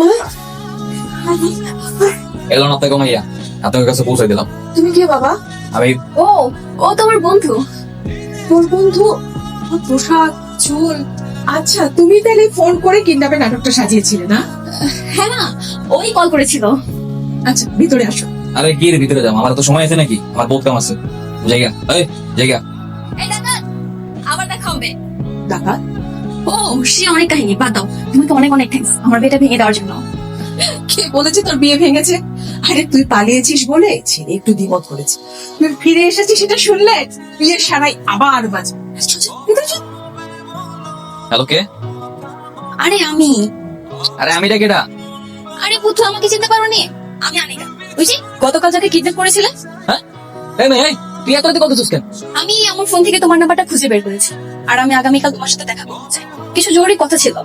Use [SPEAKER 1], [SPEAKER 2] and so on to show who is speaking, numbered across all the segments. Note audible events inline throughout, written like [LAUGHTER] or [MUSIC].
[SPEAKER 1] মা?
[SPEAKER 2] এলো না আপনাকে মাইয়া। আপনার কাছে পৌঁছে দিলাম।
[SPEAKER 1] তুমি কে বাবা?
[SPEAKER 2] আমি
[SPEAKER 3] ও ও তোমার বন্ধু।
[SPEAKER 1] তোর বন্ধু? ওর পোশাক চুল। আচ্ছা তুমি তাহলে ফোন করে কিডন্যাপের নাটকটা সাজিয়েছিলে না?
[SPEAKER 3] হ্যাঁ না ওই কল করেছিল।
[SPEAKER 1] আচ্ছা ভিতরে আসো।
[SPEAKER 2] আরে কি রে ভিতরে যাও। আমার তো সময় আছে নাকি? আমার বহুত কাম আছে। জায়গা। এই জায়গা।
[SPEAKER 3] এই দেখা আবার দেখা হবে।
[SPEAKER 1] দাদা
[SPEAKER 3] ও সে অনেক কাহিনী বাদ দাও। তোমাকে অনেক অনেক থ্যাঙ্কস আমার বিয়েটা ভেঙে দেওয়ার জন্য।
[SPEAKER 1] কে বলেছে তোর বিয়ে ভেঙেছে? আরে তুই পালিয়েছিস বলে ছেলে একটু দ্বিমত করেছে। তুই ফিরে এসেছিস সেটা শুনলে বিয়ের সারাই আবার চল।
[SPEAKER 2] হ্যালো কে?
[SPEAKER 3] আরে আমি।
[SPEAKER 2] আরে আমি রে কেডা?
[SPEAKER 3] আরে বুদ্ধু আমাকে চিনতে পারো নি আমি আনিকা ওই যে গতকাল যাকে কিডন্যাপ করেছিলে।
[SPEAKER 2] হ্যাঁ? এই মেয়ে তুই এত রাতে কত কেন?
[SPEAKER 3] আমি আমার ফোন থেকে তোমার নাম্বারটা খুঁজে বের করেছি। আর আমি আগামীকাল তোমার সাথে দেখা করতে চাই। কিছু জরুরি কথা ছিল।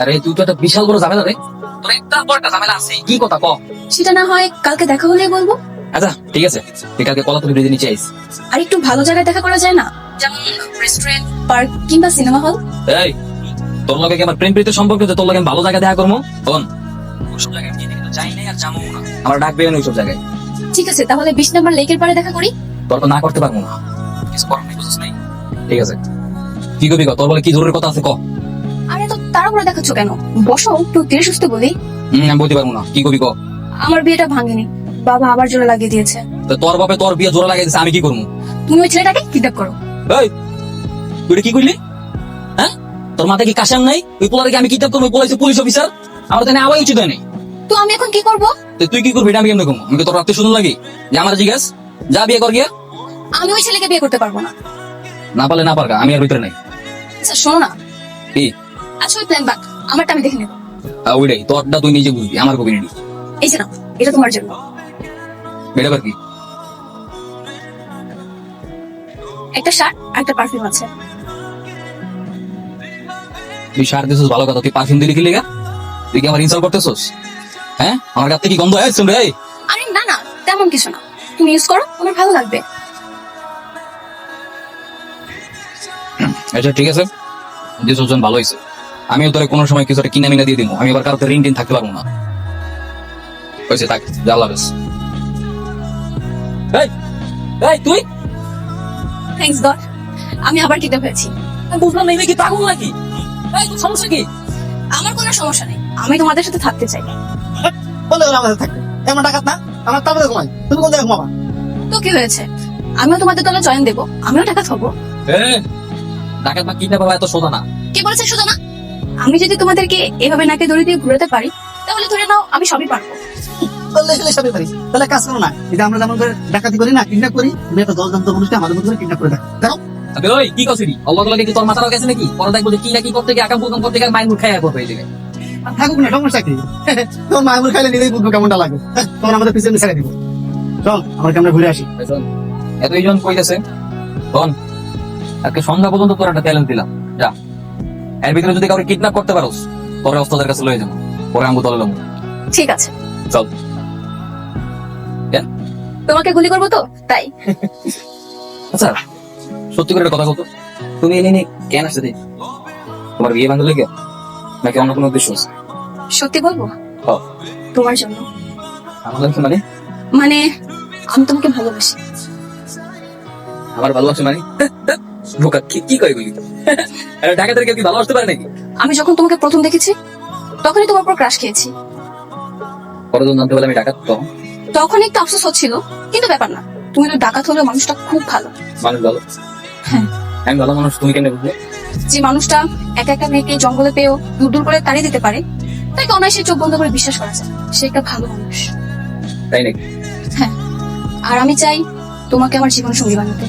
[SPEAKER 2] আরে তুই তো একটা বিশাল বড় ঝামেলা রে। তোর একটা বড় একটা ঝামেলা আছে কি কথা ক?
[SPEAKER 3] সেটা না হয় কালকে দেখা হলে বলব।
[SPEAKER 2] আচ্ছা ঠিক আছে। তুই কালকে কলাতলি ব্রিজে নিচে আইস।
[SPEAKER 3] আর একটু ভালো জায়গায় দেখা করা যায় না? যেমন রেস্টুরেন্ট পার্ক কিংবা সিনেমা হল
[SPEAKER 2] এই তোর লগে কি আমার প্রেম প্রীতির সম্পর্ক আছে? তোর লগে ভালো জায়গায় দেখা করব? শোন ওসব জায়গায় আমি কিন্তু যাই নাই আর যাব না। আমার ডাকবে না ওইসব জায়গায়।
[SPEAKER 3] ঠিক আছে তাহলে বিশ নাম্বার লেকের পাড়ে দেখা করি।
[SPEAKER 2] তোর তো না করতে পারব না। কিছু করার নেই বুঝছিস নাই? ঠিক আছে। কি তোর বলে কি জরুরি কথা আছে ক।
[SPEAKER 3] আরে তো তাড়াহুড়ো দেখাচ্ছ কেন? বসো একটু ধীরে সুস্থ বলি।
[SPEAKER 2] হুম আমি বলতে পারব না। কি
[SPEAKER 3] আমার বিয়েটা ভাঙেনি। বাবা আবার লাগিয়ে দিয়েছে।
[SPEAKER 2] তো তোর বাপে তোর বিয়ে জোড়া লাগিয়ে দিছে আমি কি করব?
[SPEAKER 3] তুমি ওই ছেলেটাকে কিডন্যাপ করো।
[SPEAKER 2] এই তুই কি করলি? হ্যাঁ? তোর মাথায় কি কাশাম নাই? ওই পোলারে কি আমি কিতাব করব বলেছে পুলিশ অফিসার আমার তো আওয়াই উচিত
[SPEAKER 3] তো আমি এখন কি করব?
[SPEAKER 2] তুই কি করবি? এটা আমি কেমন করব? আমি তোর রাখতে শুনুন লাগি যে আমার জিজ্ঞাস যা বিয়ে কর গিয়া।
[SPEAKER 3] আমি ওই ছেলেকে বিয়ে করতে পারব না।
[SPEAKER 2] না পারলে না পারগা আমি আর ভিতরে নাই।
[SPEAKER 3] আচ্ছা শোনো না।
[SPEAKER 2] কি?
[SPEAKER 3] আচ্ছা ওই প্ল্যান বাক আমারটা আমি দেখে নেব।
[SPEAKER 2] ওইটাই তোরটা তুই নিজে বুঝবি আমার কবি নিবি
[SPEAKER 3] এই যে নাও এটা তোমার জন্য।
[SPEAKER 2] এটা আবার কি?
[SPEAKER 3] একটা শার্ট আর একটা পারফিউম আছে।
[SPEAKER 2] তুই দিছিস ভালো কথা। তুই পারফিউম দিলি কি লেগা? তুই কি আমার ইনসাল্ট করতেছস? হ্যাঁ? আমার কাছ থেকে কি গন্ধ? হয় শুন রে
[SPEAKER 3] আরে না না তেমন কিছু না। তুমি ইউজ করো তোমার ভালো লাগবে।
[SPEAKER 2] আচ্ছা ঠিক আছে। যে সুজন ভালো হয়েছে আমিও তোরে কোনো সময় কিছু একটা কিনা মিনা দিয়ে দিব আমি আবার কারোতে ঋণ টিন থাকতে পারব না। হয়েছে থাক যা। এই এই তুই?
[SPEAKER 3] থ্যাঙ্কস গড আমি আবার হয়েছি
[SPEAKER 2] বুঝলাম এই কি পাগল নাকি? এই তোর সমস্যা কি?
[SPEAKER 3] আমার কোনো সমস্যা নেই। আমি তোমাদের সাথে থাকতে চাই।
[SPEAKER 4] বলে ওরা আমাদের থাকবে। এমন টাকা না? আমার তারপরে ঘুমাই। তুমি কোন জায়গায় ঘুমাবা?
[SPEAKER 3] তো কি হয়েছে? আমিও তোমাদের দলে জয়েন দেবো। আমিও টাকা খাব
[SPEAKER 2] ডাকাত বা কিডন্যাপ হওয়া এত সোজা না।
[SPEAKER 3] কে বলেছে শুধু না? আমি যদি তোমাদেরকে এভাবে নাকে দড়ি দিয়ে ঘুরাতে পারি তাহলে ধরে নাও আমি সবই পারব।
[SPEAKER 4] বললে এগুলো সবই পারি তাহলে কাজ করো না আমরা যেমন করে ডাকাতি করি না কিডন্যাপ করি তুমি একটা দশ জন তো মানুষকে আমাদের মতো করে কিডন্যাপ করে দেখো।
[SPEAKER 2] আবে ওই কি করছিস অল্লাহ লাগে কি তোর মাথার গেছে নাকি? পরে দেখব যে কি না কি করতে গিয়ে আকাম কুকাম করতে গিয়ে মাইন মুখ খাইয়া করবে এই জায়গায়।
[SPEAKER 4] থাকুক না সমস্যা কি? তোমার মায়ের খাইলে নিজেই বুঝব কেমনটা লাগে? তখন আমাদের পিছনে ছেড়ে দিব। চল আমরা কেমন ঘুরে আসি।
[SPEAKER 2] শোন, এতই জন কইতেছে শোন আজকে সন্ধ্যা পর্যন্ত তোর একটা ট্যালেন্ট দিলাম। যা। এর ভিতরে যদি কাউকে কিডন্যাপ করতে পারোস তোর ওস্তাদের কাছে লয়ে যাব। পরে আমি তলে লম
[SPEAKER 3] ঠিক আছে।
[SPEAKER 2] চল।
[SPEAKER 3] তোমাকে গুলি করব তো? তাই।
[SPEAKER 2] আচ্ছা সত্যি করে কথা বলতো। তুমি এনে নিয়ে কেন আসতে দিই তোমার বিয়ে ভাঙলে কে? নাকি অন্য কোনো উদ্দেশ্য আছে?
[SPEAKER 3] সত্যি বলব। তোমার জন্য।
[SPEAKER 2] আমার লাগছে মানে?
[SPEAKER 3] মানে আমি তোমাকে ভালোবাসি।
[SPEAKER 2] আমার ভালোবাসে মানে? বোকা কি কি কয় [LAUGHS] কি ভালোবাসতে পারে নাকি?
[SPEAKER 3] আমি যখন তোমাকে প্রথম দেখেছি তখনই তোমার উপর ক্রাশ খেয়েছি।
[SPEAKER 2] কতজন জানতে পারলে আমি ডাকাত তখন
[SPEAKER 3] তখন একটু আফসোস হচ্ছিল কিন্তু ব্যাপার না। তুমি তো ডাকাত হলেও মানুষটা খুব ভালো।
[SPEAKER 2] মানুষ ভালো?
[SPEAKER 3] হ্যাঁ।
[SPEAKER 2] আমি ভালো মানুষ তুমি কেন বুঝলে?
[SPEAKER 3] যে মানুষটা একা একা মেয়েকে জঙ্গলে পেয়েও দূর দূর করে তাড়িয়ে দিতে পারে তাকে অনায়াসে চোখ বন্ধ করে বিশ্বাস করা যায়। সে একটা ভালো মানুষ।
[SPEAKER 2] তাই নাকি?
[SPEAKER 3] হ্যাঁ। আর আমি চাই তোমাকে আমার জীবন সঙ্গী বানাতে।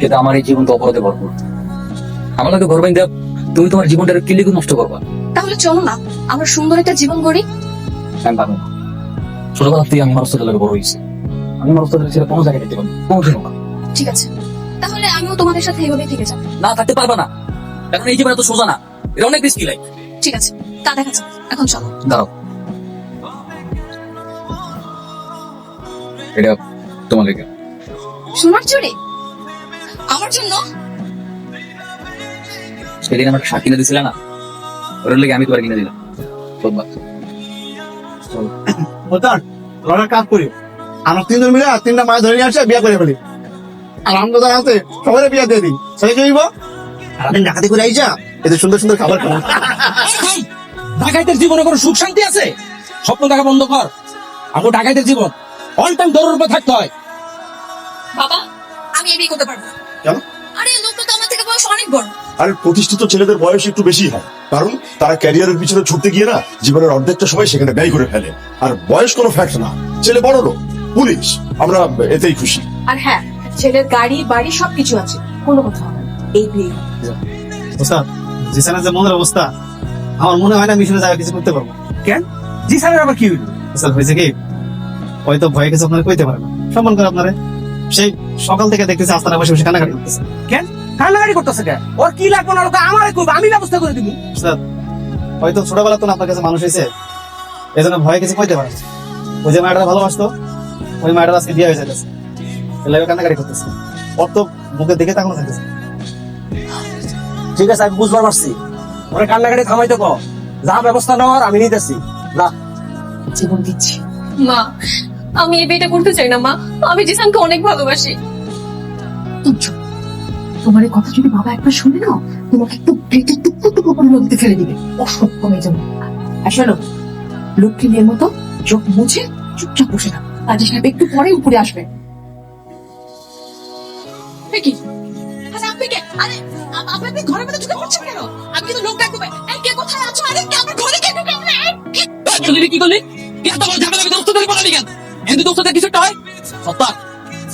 [SPEAKER 2] কিন্তু আমার এই জীবন তো অপরাধে ভরপুর আমার লাগে ঘর বাইন্দা তুমি তোমার জীবনটা কিলিকে নষ্ট করবা?
[SPEAKER 3] তাহলে চলো না আমরা সুন্দর একটা জীবন গড়ি।
[SPEAKER 2] আমি পারব না। ছোটবেলা থেকে আমি আমার লাগে বড় হয়েছি। আমি আমার ওস্তাদের কোনো জায়গায় যেতে পারব কোনো না।
[SPEAKER 3] ঠিক আছে তাহলে আমিও তোমাদের সাথে এইভাবেই থেকে যাব।
[SPEAKER 2] না থাকতে পারবা না। এখন এই জীবন এত সোজা না। এটা অনেক রিস্কি লাইফ
[SPEAKER 3] ঠিক আছে তা দেখা যাবে এখন চলো।
[SPEAKER 2] দাঁড়াও। এটা তোমার লেগে
[SPEAKER 3] সোনার চুড়ি? আমার জন্য?
[SPEAKER 2] সেদিন আমার শাক কিনে দিছিলে না? ওর লেগে আমি তোমার কিনে দিলাম।
[SPEAKER 4] কাজ করি আমরা তিনজন মিলে আর তিনটা মাছ ধরে নিয়ে আসে বিয়ে করে ফেলি। আর আমরা তো আছে? সবাই বিয়ে দিয়ে দিই। সেই আপনি ডাকাতি করে আইসা সুন্দর সুন্দর খাবার
[SPEAKER 5] ডাকাইতের জীবনে কোনো সুখ শান্তি আছে? স্বপ্ন দেখা বন্ধ কর। আমার ডাকাইতের জীবন অল টাইম দৌড়ের উপর থাকতে হয়।
[SPEAKER 3] বাবা আমি এই বিয়ে করতে পারব।
[SPEAKER 4] কেন?
[SPEAKER 3] আরে লোকটা তো আমার থেকে বয়স অনেক বড়।
[SPEAKER 6] আর প্রতিষ্ঠিত ছেলেদের বয়স একটু বেশি হয়। কারণ তারা ক্যারিয়ারের পিছনে ছুটতে গিয়ে না জীবনের অর্ধেকটা সময় সেখানে ব্যয় করে ফেলে। আর বয়স কোনো ফ্যাক্ট না। ছেলে বড় লোক পুলিশ। আমরা এতেই খুশি।
[SPEAKER 1] আর হ্যাঁ ছেলের গাড়ি বাড়ি সবকিছু আছে। কোনো কথা হবে না। এই বিয়ে।
[SPEAKER 4] ওস্তাদ জিসানের যে মনের অবস্থা আমার মনে হয় না মিশনে জায়গা কিছু করতে পারব।
[SPEAKER 5] কেন? জি স্যারের আবার কি হইল?
[SPEAKER 4] ওস্তাদ হয়েছে কি? হয়তো ভয়ে কিছু আপনারা কইতে পারে না। সম্মান করে আপনারে। সেই সকাল থেকে দেখতেছি আস্তানা বসে বসে কান্নাকাটি করতেছে।
[SPEAKER 5] কেন? কান্নাকাটি করতেছে কেন? ওর কি লাগবে না লোক আমারে কইবে আমি ব্যবস্থা করে দিব।
[SPEAKER 4] ওস্তাদ হয়তো ছোটবেলা তো আপনার কাছে মানুষ হয়েছে এই জন্য ভয়ে কিছু কইতে পারে ওই যে মায়েরা ভালোবাসতো ওই মায়েরা আজকে বিয়ে হয়ে যাচ্ছে এলাকা কান্নাকাটি করতেছে। ওর তো মুখের দিকে তাকানো থাকতেছে।
[SPEAKER 5] ঠিক আছে আমি বুঝবার পারছি। ওরে কান্নাকাটি থামাইতে কো যা ব্যবস্থা নেওয়ার আমি নিতেছি। যা।
[SPEAKER 1] জীবন দিচ্ছি।
[SPEAKER 3] মা আমি এই বিয়েটা করতে চাই না মা। আমি জিসানকে অনেক ভালোবাসি।
[SPEAKER 1] তোমার এই কথা যদি বাবা একবার শুনে নাও তোমাকে একটু পেটে টুকরো টুকরো করে নদীতে ফেলে দিবে। অসুখ কমে যাবে। আর শোনো লক্ষ্মী মেয়ের মতো চোখ মুছে চুপচাপ বসে থাকো। কাজী সাহেব একটু পরে উপরে আসবে। কি? আরে আপনি কে? আরে আপনি আপনি ঘরের মধ্যে ঢুকে পড়ছেন কেন? আমি কিন্তু লোক ডাকবো। এই কে কোথায় আছো? আরে কে আমার ঘরে কে ঢুকে কি-
[SPEAKER 5] তুই কি করলি? কি এত বড় ঝামেলা দোস্ত ধরে বলালি কেন? হিন্দু দোস্তদের কিছু একটা হয় সত্তা।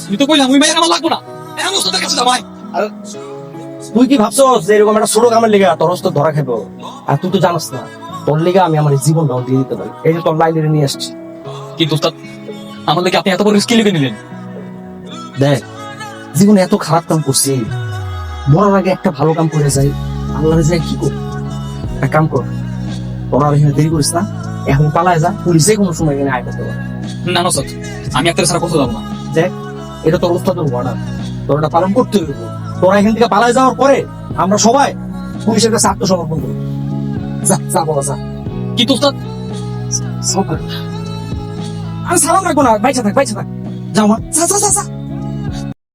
[SPEAKER 5] তুই তো কইলাম ওই মেয়ের আমার লাগবো না। এমন দোস্তদের কাছে যাবাই তুই কি ভাবছ যে এরকম একটা ছোট কামের লিগা তোর হস্ত ধরা খেবো আর তুই তো জানাস না তোর লিগা আমি আমার জীবনটাও দিয়ে দিতে পারি। এই যে তোর লাইব্রেরি নিয়ে আসছি।
[SPEAKER 2] কিন্তু উস্তাদ আমার দেখে আপনি এত বড় রিস্ক লিখে নিলেন।
[SPEAKER 5] দেখ জীবনে এত খারাপ কাম করছি। মরার আগে একটা ভালো কাম করে যাই আল্লাহরে যাই কি কর এক কাম কর তোরা আর এখানে দেরি করিস না এখন পালায় যা পুলিশে কোনো সময় এখানে আয় করতে পারে।
[SPEAKER 2] না না আমি একটা সারা কথা যাব না।
[SPEAKER 5] দেখ এটা তোর ওস্তাদের অর্ডার তোর এটা পালন করতে হবে তোরা এখান থেকে পালায় যাওয়ার পরে আমরা সবাই পুলিশের কাছে আত্মসমর্পণ করি। যা যা বলা যা।
[SPEAKER 2] কিন্তু উস্তাদ?
[SPEAKER 5] আমি আরে সালাম রাখব না বাইচা থাক বাইচা থাক। যাও মা। যা যা যা।